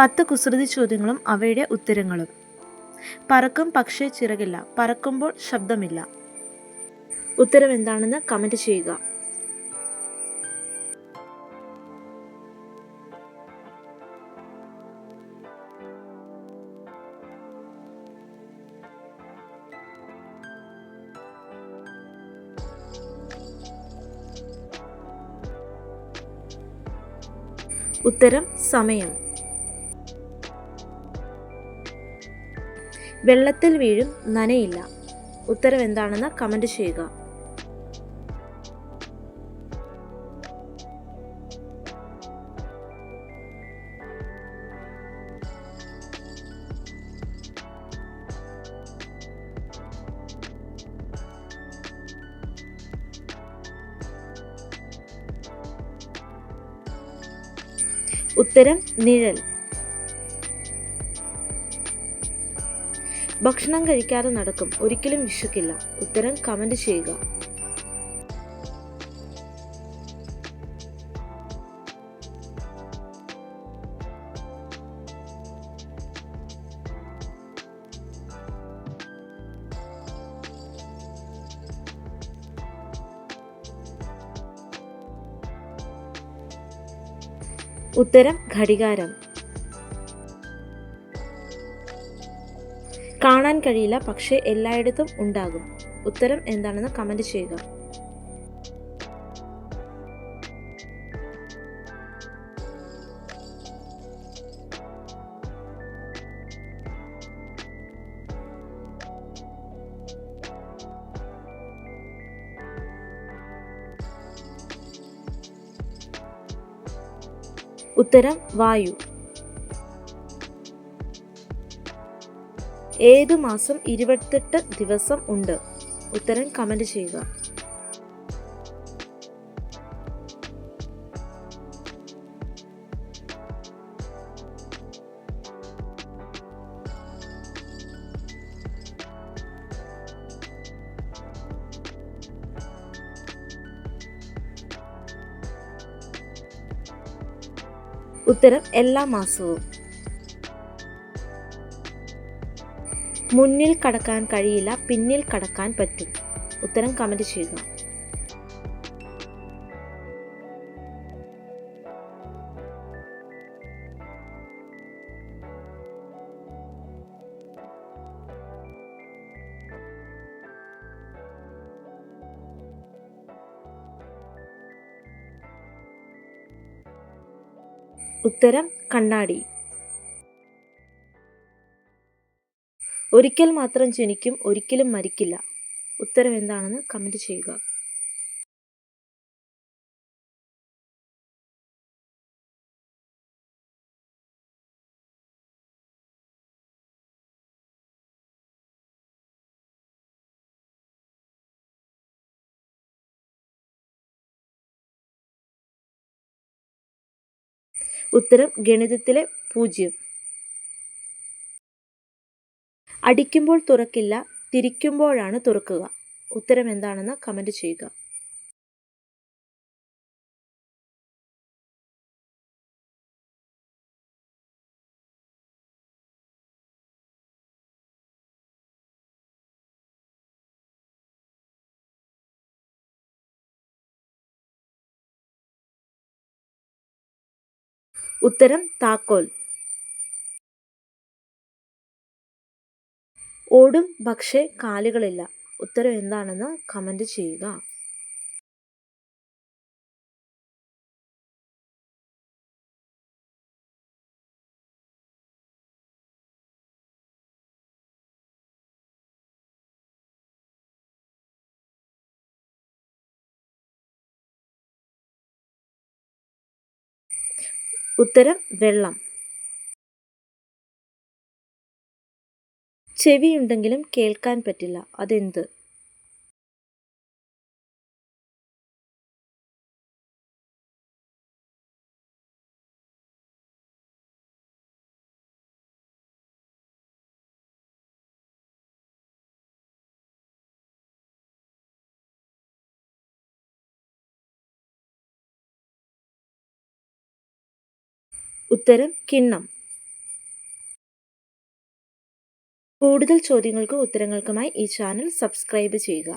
പത്ത് കുസൃതി ചോദ്യങ്ങളും അവയുടെ ഉത്തരങ്ങളും. പറക്കും പക്ഷേ ചിറകില്ല പറക്കുമ്പോൾ ശബ്ദമില്ല. ഉത്തരം എന്താണെന്ന് കമന്റ് ചെയ്യുക. ഉത്തരം സമയം. വെള്ളത്തിൽ വീഴും നനയില്ല. ഉത്തരം എന്താണെന്ന് കമന്റ് ചെയ്യുക. ഉത്തരം നിഴൽ. ഭക്ഷണം കഴിക്കാതെ നടക്കും. ഒരിക്കലും വിശക്കില്ല. ഉത്തരം കമന്റ് ചെയ്യുക. ഉത്തരം ഘടികാരം. കാണാൻ കഴിയില്ല പക്ഷേ എല്ലായിടത്തും ഉണ്ടാകും. ഉത്തരം എന്താണെന്ന് കമന്റ് ചെയ്യുക. ഉത്തരം വായു. ഏതു മാസം ഇരുപത്തെട്ട് ദിവസം ഉണ്ട്? ഉത്തരം കമന്റ് ചെയ്യുക. ഉത്തരം എല്ലാ മാസവും. മുന്നിൽ കടക്കാൻ കഴിയില്ല പിന്നിൽ കടക്കാൻ പറ്റും. ഉത്തരം കമന്റ് ചെയ്യുക. ഉത്തരം കണ്ണാടി. ഒരിക്കൽ മാത്രം ജനിക്കും ഒരിക്കലും മരിക്കില്ല. ഉത്തരം എന്താണെന്ന് കമന്റ് ചെയ്യുക. ഉത്തരം ഗണിതത്തിലെ പൂജ്യം. അടിക്കുമ്പോൾ തുറക്കില്ല തിരിക്കുമ്പോഴാണ് തുറക്കുക. ഉത്തരം എന്താണെന്ന് കമന്റ് ചെയ്യുക. ഉത്തരം താക്കോൽ. ഓടും പക്ഷേ കാലുകളില്ല. ഉത്തരം എന്താണെന്ന് കമന്റ് ചെയ്യുക. ഉത്തരം വെള്ളം. ചെവിയുണ്ടെങ്കിലും കേൾക്കാൻ പറ്റില്ല. അതെന്ത്? ഉത്തരം കിണ്ണം. കൂടുതൽ ചോദ്യങ്ങൾക്കും ഉത്തരങ്ങൾക്കുമായി ഈ ചാനൽ സബ്സ്ക്രൈബ് ചെയ്യുക.